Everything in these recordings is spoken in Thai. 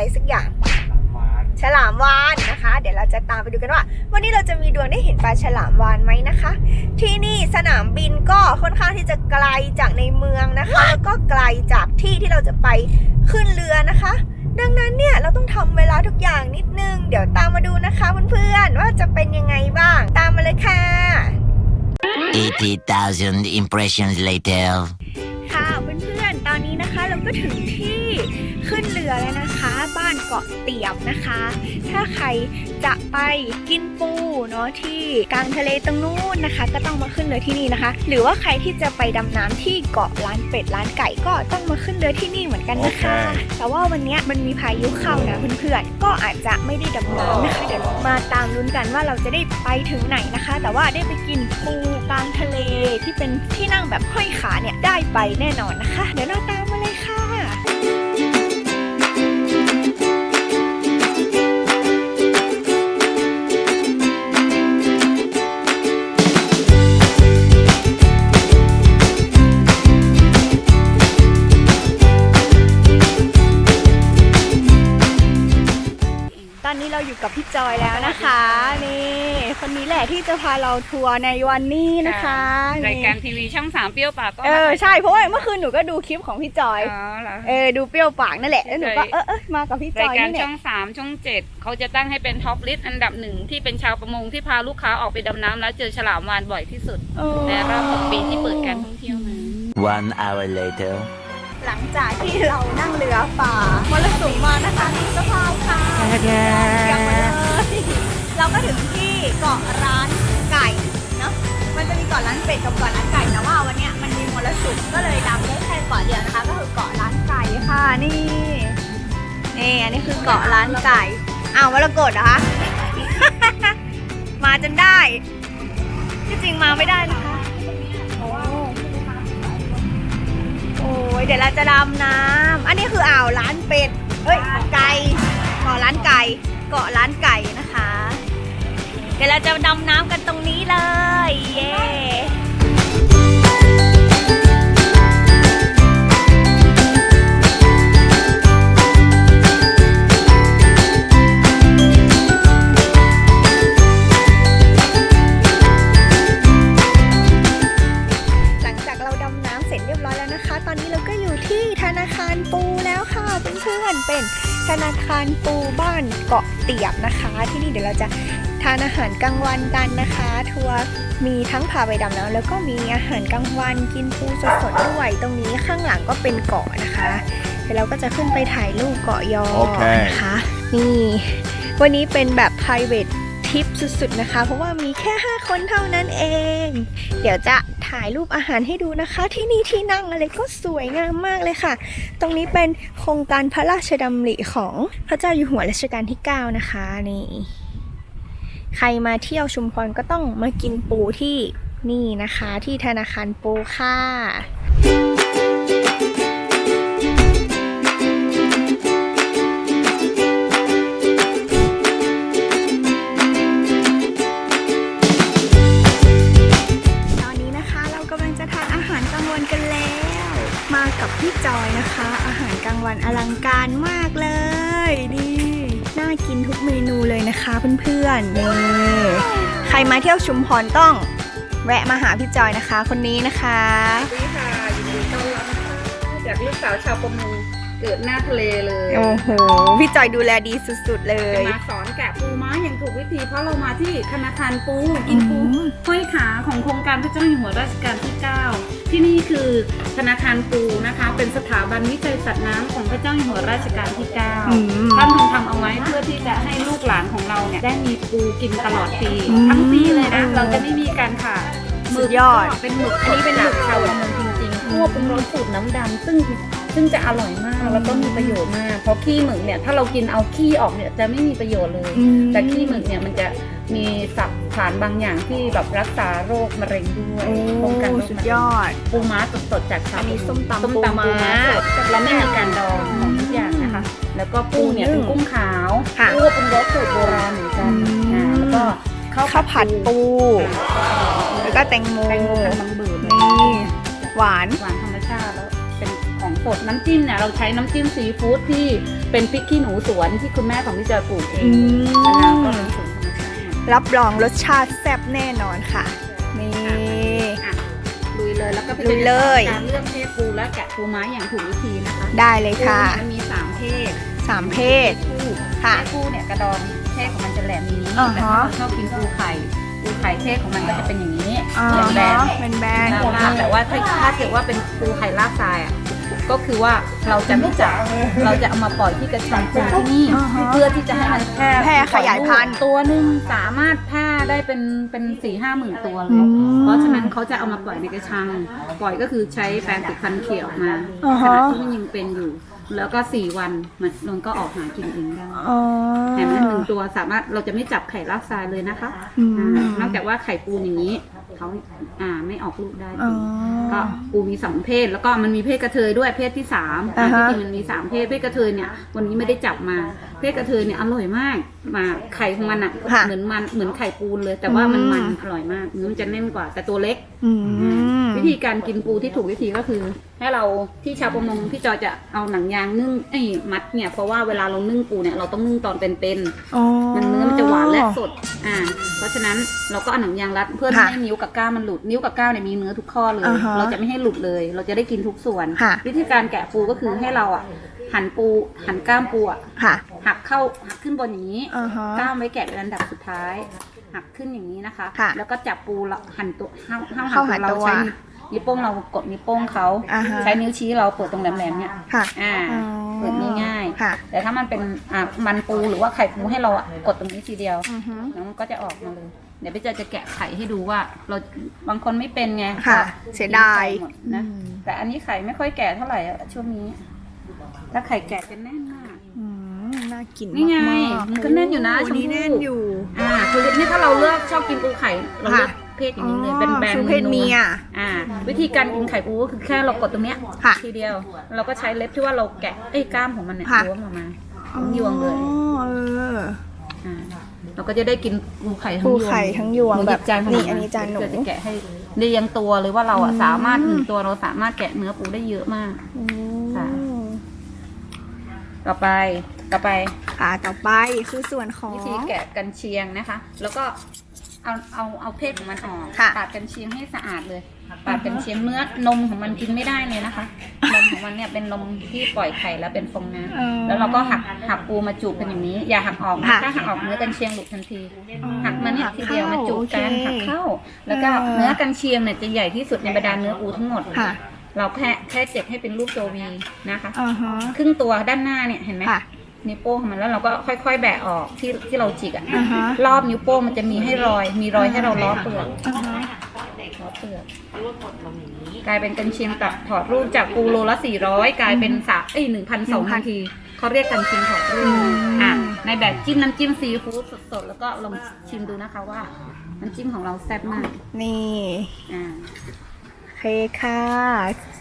อะปลาอะไรสักอย่างฉลามวานนะคะ เดี๋ยวเราจะตามไปดูกันว่า วันนี้เราจะมีดวงได้เห็นปลาฉลามวานไหมนะคะ ที่นี่สนามบินก็ค่อนข้างที่จะไกลจากในเมืองนะคะ แล้วก็ไกลจากที่ที่เราจะไปขึ้นเรือนะคะ ดังนั้นเนี่ยเราต้องทำเวลาทุกอย่างนิดนึง เดี๋ยวตามมาดูนะคะเพื่อนๆว่าจะเป็นยังไงบ้าง ตามมาเลยค่ะ80,000 impressions later. ค่ะเพื่อนๆต อนนี้นะคะเราก็ถึงที่ขึ้นเรือแล้วนะคะ บ้านเกาะเตียบนะคะ ถ้าใครจะไปกินปูเนาะที่กลางทะเลตรงนู้นนะคะ ก็ต้องมาขึ้นเรือที่นี่นะคะ หรือว่าใครที่จะไปดำน้ำที่เกาะร้านเป็ดร้านไก่ก็ต้องมาขึ้นเรือที่นี่เหมือนกันนะคะโอเคแต่ว่าวันเนี้ยมันมีพายุเข้านะเพื่อนๆก็อาจจะไม่ได้ดำน้ำนะคะเดี๋ยวมาตามลุ้นกันว่าเราจะได้ไปถึงไหนนะคะ แต่ว่าได้ไปกินปูกลางทะเลที่เป็นที่นั่งแบบห้อยขาเนี่ยได้ไปแน่นอนนะคะ เดี๋ยวเราตามมา เลยค่ะ ตอนนี้เราอยู่กับพี่จอยแล้วนะคะนี่ คนนี้แหละที่จะพาเราทัวร์ในวันนี้นะคะรายนี่การทีวีช่องสามเปรี้ยวปากก็เออใช่เพราะว่าเมื่อคืนหนูก็ดูคลิปของพี่จอยอ๋อเหรอเออดูเปรี้ยวปากนั่นแหละแล้วหนูก็ใช่เออเออมากับพี่จรายอยการนี่แหช่ละองสามช่องเจ็ดเขาจะตั้งให้เป็นท็อปลิสต์อันดับหนึ่งที่เป็นชาวประมงที่พาลูกค้าออกไปดำน้ำแล้วเจอฉลามวานบ่อยที่สุดเออในรอบหกปีที่เปิดการท่องเที่ยวมา One hour later. หลังจากที่เรานั่งเรือฝ่ามรสุมมานะคะที่สภาพค่ะยังม นะคะก็คือเกาะร้านไก่ค่ะนี่นี่อันนี้คือเกาะร้านไก่อ้าวมรกตเหรอคะ มาจนได้ที่จริงมาไม่ได้นะคะโอ้โอ้ยเดี๋ยวเราจะดำน้ำอันนี้คืออ่าวร้านเป็ดเอ้ยไก่เกาะร้านไก่เกาะร้านไก่นะคะ เดี๋ยวเราจะดำน้ำกันตรงนี้เลย เย้ ธนาคารปูบ้านเกาะเตียบนะคะ ที่นี่เดี๋ยวเราจะทานอาหารกลางวันกันนะคะ ทัวร์มีทั้งพาไปดำน้ำแล้วก็มีอาหารกลางวันกินปูสดๆด้วยตรงนี้ข้างหลังก็เป็นเกาะนะคะเดี๋ยวเราก็จะขึ้นไปถ่ายรูปเกาะยอโอเคนะคะนี่วันนี้เป็นแบบ private ทริปสุดๆนะคะ เพราะว่ามีแค่ 5 คนเท่านั้นเอง เดี๋ยวจะ ถ่ายรูปอาหารให้ดูนะคะ ที่นี่ที่นั่งอะไรก็สวยงามมากเลยค่ะ ตรงนี้เป็นโครงการพระราชดำริของพระเจ้าอยู่หัวรัชกาลที่ 9 นะคะนี่ใครมาเที่ยวชุมพรก็ต้องมากินปูที่นี่นะคะ ที่ธนาคารปูค่ะ กลางวันอลังการมากเลยนี่น่ากินทุกเมนูเลยนะคะเพื่อนๆนี่ใครมาเที่ยวชุมพรต้องแวะมาหาพี่จอยนะคะ คนนี้นะคะสวัสดีค่ะยินดีต้อนรับนะคะจากลูกสาวชาวประมงเกิดหน้าทะเลเลยโอ้โหพี่จอยดูแลดีสุด ๆ เลจะยมาสอนแกะปูม้าอย่างถูกวิธีเพราะเรามาที่ธนาคารปูกินปูอืมห้อยขาของโครงการพระเจ้าอยู่หัวรัชกาลที่ 9 ที่นี่คือ ธธนาคารปูนะคะ เป็นสถาบันวิจัยสัตว์น้ำของพระเจ้าอยู่หัวรัชกาลที่ อืม9 ท่านทรงทำเอาไว้เพื่อที่จะให้ลูกหลานของเราเนี่ยได้มีปูกินตลอดปี อืมทั้งปีเลยนะอืมเราจะไม่มีการขาดหมึสุกดยอดก็เป็นหมึกอันนี้เป็นหมึกชาวประมงจริงๆคั่วปรุงรสสูตรน้ำดำซึ่งซึ่งจะอร่อยมากแล้วก็มีประโยชน์มาก เพราะขี้หมึกเนี่ยถ้าเรากินเอาขี้ออกเนี่ยจะไม่มีประโยชน์เลยอืมแต่ขี้หมึกเนี่ยมันจะ มีสับสารบางอย่างที่แบบรักษาโรคมะเร็งด้วยโอ้ป้องกันโรคสุดมะเร็งยอด ปูม้าสดๆจากชาวอันนี้ส้มตำส้มตำปูปูม้าม้าสดและไม่มีการดองของทุกอย่างนะคะ แล้วก็ปูเนี่ยอืมเป็นกุ้งขาวค่ะ ปูเป็นรสสูตรโบราณเหมือนกันอืมอ่าแล้วก็ข้าวข้าวผัดปู แล้วก็แตงโมแตงโมพันบางบืนนี่หวาน หวานธรรมชาติแล้วเป็นของสดน้ำจิ้มเนี่ยเราใช้น้ำจิ้มซีฟู้ดที่เป็นพริกขี้หนูสวนที่คุณแม่ของพี่จอยปลูกเองอืม มะนาวก็เป็นสูตรธ รรมชาติรับรองรสชาติแซ่บแน่นอนค่ะ นี่ อะลุยเลยแล้วก็ไปลุยเลย การเลือกเพศปูและแกะปูม้าอย่างถูกวิธีนะคะได้เลยค่ะ ปูเนี่ยมันมีสามเพศสามเพศ ปูค่ะเพศปูเนี่ยกระดองเพศของมันจะแหลมนี้อ่าฮะ แต่ถ้าเราชอบกินปูไข่ปูไข่เพศของมันก็จะเป็นอย่างนี้อ๋อแบนเป็นแบๆนนะคะแต่ว่าถ้าถ้าเกิดว่าเป็นปูไข่ลากทรายอะ ก็คือว่าเราจะไม่จับเราจะเอามาปล่อยที่กระชังปูที่นี่อ่าฮะเพื่อที่จะให้มันแพร่แพร่ขยายพันธุ์ตัวหนึ่งสามารถแพร่ได้เป็นเป็นสี่ห้าหมื่นตัวเลอืยมเพราะฉะนั้นเขาจะเอามาปล่อยในกระชัง ปล่อยก็คือใช้แปรงติดฟันเขี่ยออกมาอ่าขฮะณะที่มันยังเป็นอยู่ แล้วก็สี่วันมันมันก็ออกหากินเองได้อ๋อเห็นไหมหนึ่งตัวสามารถเราจะไม่จับไข่ลากทรายเลยนะคะอืม อ่านอกจากว่าไข่ปูนอย่างนี้เขาอ่าไม่ออกลูกได้อ๋อ ก็ปูมีสองเพศ แล้วก็มันมีเพศกระเทยด้วยเพศที่สามอ่าฮะ ที่จริงมันมีสามเพศเพศกระเทยเนี่ยวันนี้ไม่ได้จับมา เพศกระเทยเนี่ยอร่อยมากมาไข่ของมันอะค่ะเหมือนมันเหมือนไข่ปูนเลย แต่ว่ามันอืม มันอร่อยมากเนื้อมันจะแน่นกว่าแต่ตัวเล็ก อืม วิธีการกินปูที่ถูกวิธีก็คือ ให้เราที่ชาวประมงพี่จอยจะเอาหนังยางนึ่งไอ้ยมัดเนี่ยเพราะว่าเวลาเรานึ่งปูเนี่ยเราต้องนึ่งตอนเป็นๆอ๋อมันเนื้อมันจะหวานและสดอ่า เพราะฉะนั้นเราก็เอาหนังยางรัดเพื่อไม่ค่ะให้นิ้วกับก้ามมันหลุดนิ้วกับก้ามเนี่ยมีเนื้อทุกข้อเลย อ่าฮะเราจะไม่ให้หลุดเลย เราจะได้กินทุกส่วน ค่ะ วิธีการแกะปูก็คือให้เราอะหันปูหันก้ามปูอะค่ะหักเข้าหักขึ้นบนอย่างนี้ อ่าฮะ ก้ามไว้แกะเป็นอันดับสุดท้าย หักขึ้นอย่างนี้นะคะ ค่ะแล้วก็จับปูแล้วหันตัวห้ามห้ามเข้าหัหานตัวเราตัว ใช้ นิ้วนิ้วโป้งเรากดนิ้วโป้งเขาอ่าฮะใช้นิ้วชี้เราเปิดตรงแหลมๆเนี่ยค่ะอ่า อ๋อเปิดง่ายๆค่ะแต่ถ้ามันเป็นอะมันปูหรือว่าไข่ปูให้เราอะกดตรงนี้ทีเดียว อือฮึ แล้วมันก็จะออกมาเลย เดี๋ยวพี่เจจะแกะไข่ให้ดูว่า เราบางคนไม่เป็นไงค่ะก็เสียดาย หมนะ อืม แต่อันนี้ไข่ไม่ค่อยแก่เท่าไหร่อะช่วงนี้ ถ้าไข่แก่จะแน่นมาก อืมน่ากินนี่ไงมากๆมันก็แน่นอยู่นะโนี่ชมพู่แน่นอยู่ อ่าคือนี่ถ้าเราเลือกชอบกินปูไข่เราเลือกค่ะ เพศอย่างนี้เลยเป็นแบรนคือด์เพศเมียอ่า วิธีการกินไข่ปูก็คือแค่เรากดตรงเนี้ยค่ะทีเดียว เราก็ใช้เล็บที่ว่าเราแกะไอ้ยกล้ามของมันเนี่ยค่ะ ล้วงออกมายวงเลยอ๋อเอออ่าเราก็จะได้กินปูไข่ทั้งปูยวงไข่ทั้งยวงหนูหแบยิบจานขนี่ดอันนี้จานหนูเพื่อจะแกะให้เรียงตัวเลยว่าเราอะอืม สามารถหนึ่งตัวเราสามารถแกะเนื้อปูได้เยอะมาก อืมค่ะต่อไปต่อไปอ่าต่อไปคือส่วนของ วิธีแกะกันเชียงนะคะ แล้วก็ เอาเอาเอาเพศของมันออกค่ะปาดกันเชียงให้สะอาดเลยปาดกันเชียงเนื้อนมของมันกินไม่ได้เลยนะคะ นมของมันเนี่ยเป็นนมที่ปล่อยไข่แล้วเป็นฟองน้อ๋อำแล้วเราก็หักหักปูมาจูบเป็นอย่างนี้ อย่าหักออกนะค่ะถ้าหักออกเนื้อกันเชียงหลุดทันทีอ๋อหักมาเนี่ยทีเดียวมาจูบกันโอเคหักเข้า แล้วก็เออเนื้อกันเชียงเนี่ยจะใหญ่ที่สุดในบรรดาเนื้อปูทั้งหมด ค่ะเราแค่แค่เจ็บให้เป็นรูปตัววีนะคะ อ่าฮะ ครึ่งตัวด้านหน้าเนี่ยเห็นไหมค่ะ นิ้วโป้งของมันแล้วเราก็ค่อย ๆ แบะออกที่ที่เราจิกอะ อ่าฮะรอบนิ้วโป้งมันจะมีให้รอย มีรอยให้เราล้อเปลือกอ่าฮะล้อเปลือกกลายเป็นกันเชียงตัดถอดรูปจากปูโลละสี่ร้อยกลายเป็นสามเอ้ยหนึ่งพันสอง1,000ทันทีเขาเรียกกันเชียงถอดรูอืปมอะในแบบจิ้มน้ำจิ้มซีฟู้ดสดๆแล้วก็ลองชิมดูนะคะว่าน้ำจิ้มของเราแซ่บมากนี่อ่าโอเคค่ะ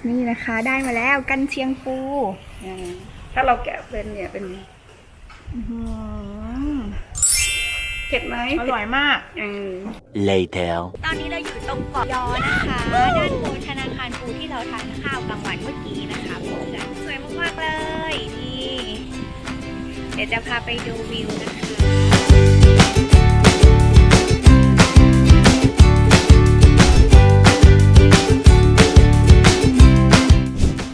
นี่นะคะได้มาแล้วกันเชียงปู อ่า ถ้าเราแกะเป็นเนี่ยเป็นอื้อหือเผ็ดไหมอร่อยมากเออ Later. ตอนนี้เราอยู่ตรงเกาะยอนะคะ ด้านบนธนาคารปูที่เราทานข้าวกลางวันเมื่อกี้นะคะเพื่อนสวยมากๆเลยนี่เดี๋ยวจะพาไปดูวิวนะคะ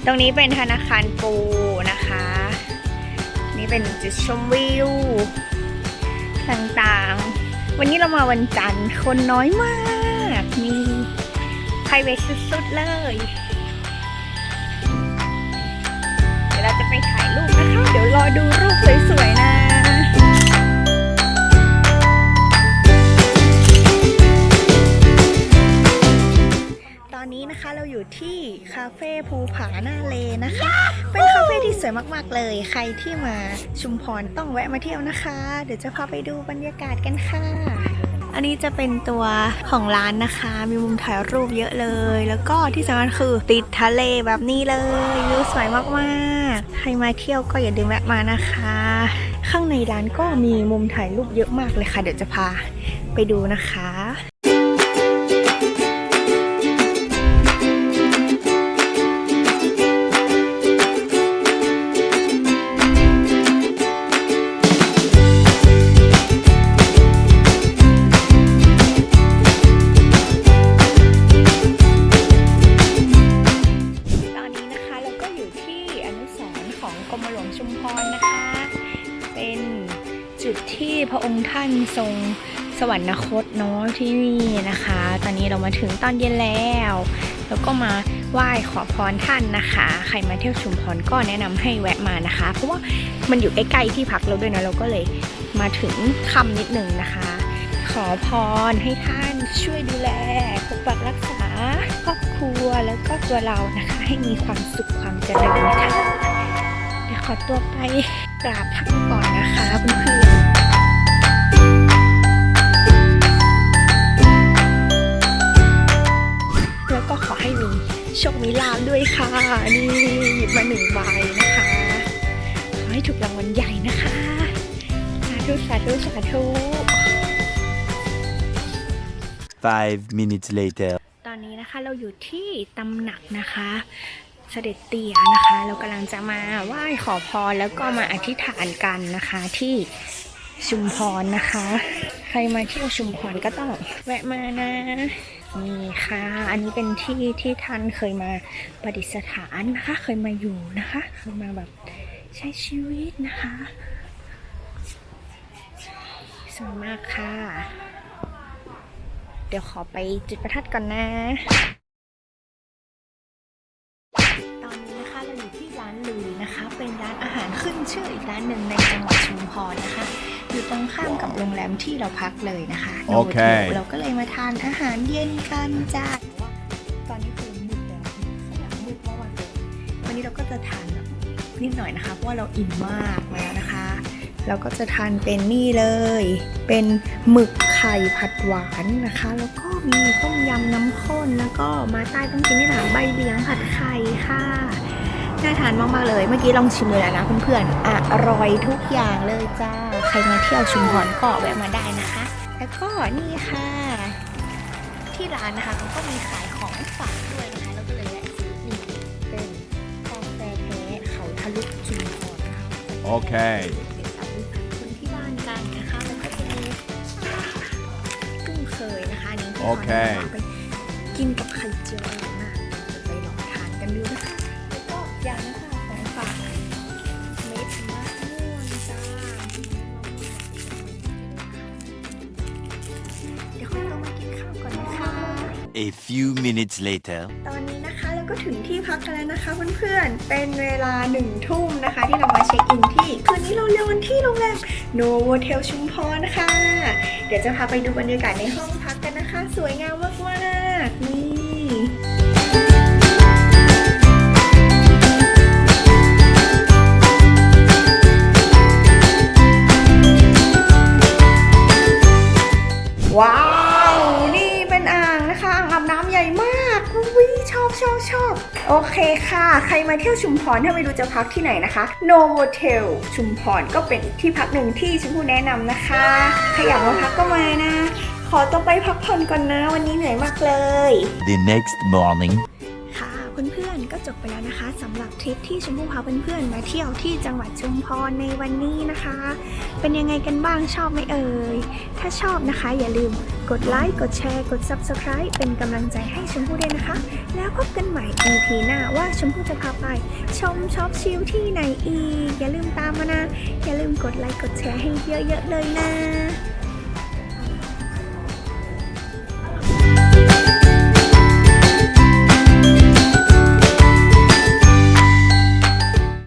ตรงนี้เป็นธนาคารปู นี้เป็นจุดชมวิวต่างๆ วันนี้เรามาวันจันทร์คนน้อยมากมีไพรเวทสุดๆเลย เดี๋ยวเราจะไปถ่ายรูปนะคะ เดี๋ยวรอดูรูปสวยๆนะตอนนี้นะคะเราอยู่ที่คาเฟ่ภูผาหน้าเลนะคะ เป็น วยมากๆเลย ใครที่มาชุมพรต้องแวะมาเที่ยวนะคะ เดี๋ยวจะพาไปดูบรรยากาศกันค่ะ อันนี้จะเป็นตัวของร้านนะคะ มีมุมถ่ายรูปเยอะเลย แล้วก็ที่สำคัญคือติดทะเลแบบนี้เลยวิวสวยมากๆ ใครมาเที่ยวก็อย่าลืมแวะมานะคะ ข้างในร้านก็มีมุมถ่ายรูปเยอะมากเลยค่ะ เดี๋ยวจะพาไปดูนะคะ วรรคตเนาะที่นี่นะคะ ตอนนี้เรามาถึงตอนเย็นแล้ว แล้วก็มาไหว้ขอพรท่านนะคะ ใครมาเที่ยวชุมพรก็แนะนำให้แวะมานะคะ เพราะว่ามันอยู่ใกล้ๆที่พักเราด้วยนะเราก็เลยมาถึงคำนิดนึงนะคะ ขอพรให้ท่านช่วยดูแลปกปักรักษาครอบครัวแล้วก็ตัวเรานะคะ ให้มีความสุขความเจริญนะคะเดี๋ยวขอตัวไปกราบท่านก่อนนะคะเพื่อน ก็ขอให้มีโชคมีลาภด้วยค่ะ นี่หยิบมาหนึ่งใบนะคะ ขอให้ถูกรางวัลใหญ่นะคะสาธุสาธุสาธุ Five minutes later. ตอนนี้นะคะเราอยู่ที่ตำหนักนะคะเสด็จเตี่ยนะคะ เรากำลังจะมาไหว้ขอพรแล้วก็มาอธิษฐานกันนะคะที่ชุมพรนะคะ ใครมาเที่ยวชุมพรก็ต้องแวะมานะ นี่ค่ะ อันนี้เป็นที่ที่ท่านเคยมาประดิษฐานนะคะ เคยมาอยู่นะคะ เคยมาแบบใช้ชีวิตนะคะสวยมากค่ะ เดี๋ยวขอไปจุดประทัดก่อนนะ ตอนนี้นะคะเราอยู่ที่ร้านลุยนะคะ เป็นร้านอาหารขึ้นชื่ออีกร้านหนึ่งในจังหวัดชุมพรนะคะ อยู่ตรงข้ามกับโรงแรมที่เราพักเลยนะคะโอเคโนโทเราก็เลยมาทานอาหารเย็นกันจ้าแต่ว่าตอนนี้คือมืดแล้วข้างหลังมืดเพราะวันเกิดวันนี้เราก็จะทานแบบนิดหน่อยนะคะ เพราะว่าเราอิ่มมากแล้วนะคะ เราก็จะทานเป็นนี่เลย เป็นหมึกไข่ผัดหวานนะคะ แล้วก็มีต้มยำน้ำข้นแล้วก็มาใต้ต้องกินนี่แหละใบเหลียงผัดไข่ค่ะน่าทานมากๆเลย เมื่อกี้ลองชิมเลยแล้วนะเพื่อนๆอร่อยทุกอย่างเลยจ้า ใครมาเที่ยวชุมพรก็แวะมาได้นะคะ แล้วก็นี่ค่ะ ที่ร้านนะคะเขาก็มีขายของฝากด้วยนะคะแล้วก็เลยแวะซื้อนี่เป็นกาแฟแท้เขาทะลุชุมพรนะคะ Okay. คนที่บ้านกันนะคะแล้วก็จะมีกุ้งเคยนะคะอันนี้ที่โอเคขอแนะนำไปกินกับไข่เจียว A few minutes later. ตอนนี้นะคะเราก็ถึงที่พักกันแล้วนะคะเพื่อนๆ เป็นเวลาหนึ่งทุ่มนะคะ ที่เรามาเช็คอินที่ คืนนี้เราเรียนวันที่โรงแรมโนโวเทลชุมพรนะคะ เดี๋ยวจะพาไปดูบรรยากาศในห้องพักกันนะคะ สวยงาม ชอบ โอเคค่ะ ใครมาเที่ยวชุมพรถ้าไม่รู้จะพักที่ไหนนะคะ Novotel ชุมพรก็เป็นอีกที่พักหนึ่งที่ชมพู่แนะนำนะคะ ใครอยากมาพักก็มานะ ขอตัวไปพักผ่อนก่อนนะ วันนี้เหนื่อยมากเลย The next morning. เพื่อนๆ ก็จบไปแล้วนะคะสำหรับทริปที่ชมพู่พาเพื่อนๆมาเที่ยวที่จังหวัดชุมพรในวันนี้นะคะ เป็นยังไงกันบ้างชอบไหมเอ่ย ถ้าชอบนะคะ อย่าลืมกดไลค์กดแชร์ กด Subscribe เป็นกำลังใจให้ชมพู่ด้วยนะคะ แล้วพบกันใหม่ EP หน้าว่าชมพู่จะพาไป ชมช็อปชิลที่ไหนอีก อย่าลืมตามมานะ อย่าลืมกดไลค์กดแชร์ให้เยอะๆเลยนะ